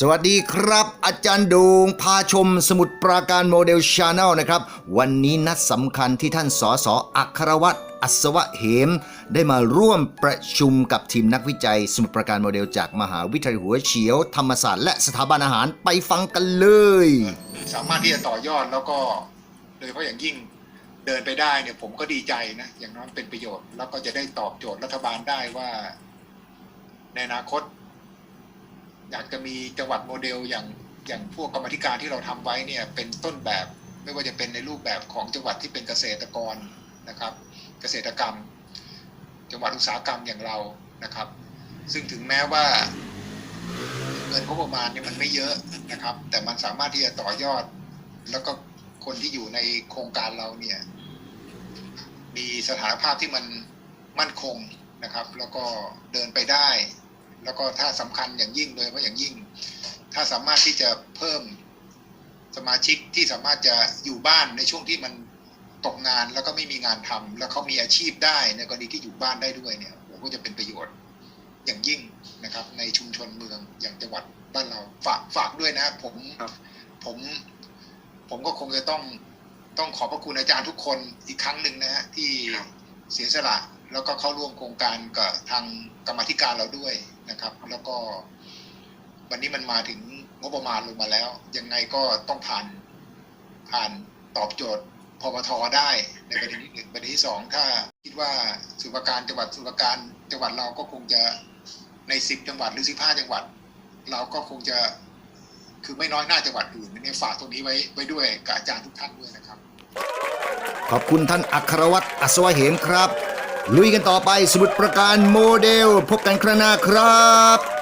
สวัสดีครับ อาจารย์โดงพาชมสมุดปราการโมเดลชาแนลนะครับ วันนี้นัดสำคัญที่ท่านสสอัครวัตรอัศวะเหม ได้มาร่วมประชุมกับทีมนักวิจัย สมุดปราการโมเดลจากมหาวิทยาลัยหัวเฉียว ธรรมศาสตร์และสถาบันอาหารไปฟังกันเลย สามารถที่จะต่อยอดแล้วก็ โดยเฉพาะอย่างยิ่งเดินไปได้เนี่ยผมก็ดีใจนะ อย่างน้อยเป็นประโยชน์ แล้วก็จะได้ตอบโจทย์รัฐบาลได้ว่า ในอนาคต อยากจะมีจังหวัดโมเดลอย่างอย่างพวกกรรมธิการที่เราทำไว้เนี่ยเป็นต้นแบบ ไม่ว่าจะเป็นในรูปแบบของจังหวัดที่เป็นเกษตรกรนะครับ เกษตรกรรม จังหวัดอุตสาหกรรมอย่างเรานะครับ ซึ่งถึงแม้ว่าเงินงบประมาณเนี่ยมันไม่เยอะนะครับ แต่มันสามารถที่จะต่อยอด แล้วก็คนที่อยู่ในโครงการเราเนี่ยมีสถานภาพที่มันมั่นคงนะครับ แล้วก็เดินไปได้ แล้วก็ถ้าสำคัญอย่างยิ่งเลยเพราะอย่างยิ่ง ถ้าสามารถที่จะเพิ่มสมาชิกที่สามารถจะอยู่บ้านในช่วงที่มันตกงานแล้วก็ไม่มีงานทำแล้วเขามีอาชีพได้ในกรณีที่อยู่บ้านได้ด้วยเนี่ยโอ้โหก็จะเป็นประโยชน์อย่างยิ่งนะครับ ในชุมชนเมืองอย่างจังหวัดบ้านเราฝากฝากด้วยนะ ผมผมผมก็คงจะต้องต้องขอบพระคุณอาจารย์ทุกคนอีกครั้งหนึ่งนะฮะที่เสียสละ แล้วก็เข้าร่วมโครงการกับทางกรรมธิการเราด้วยนะครับ แล้วก็วันนี้มันมาถึงงบประมาณลงมาแล้ว ยังไงก็ต้องผ่านผ่านตอบโจทย์พปทได้ในประเด็นที่หนึ่งประเด็นที่สองถ้าคิดว่าสุรการจังหวัดสุรการจังหวัดเราก็คงจะในสิบจังหวัดหรือสิบห้าจังหวัด เราก็คงจะคือไม่น้อยหน้าจังหวัดอื่นเนี่ยฝากตรงนี้ไว้ไว้ด้วยกับอาจารย์ทุกท่านด้วยนะครับ ขอบคุณท่านอัครวัตรอัศวะเหมครับ ลุยกันต่อไปสมุดประการโมเดล พบกันครั้งหน้าครับ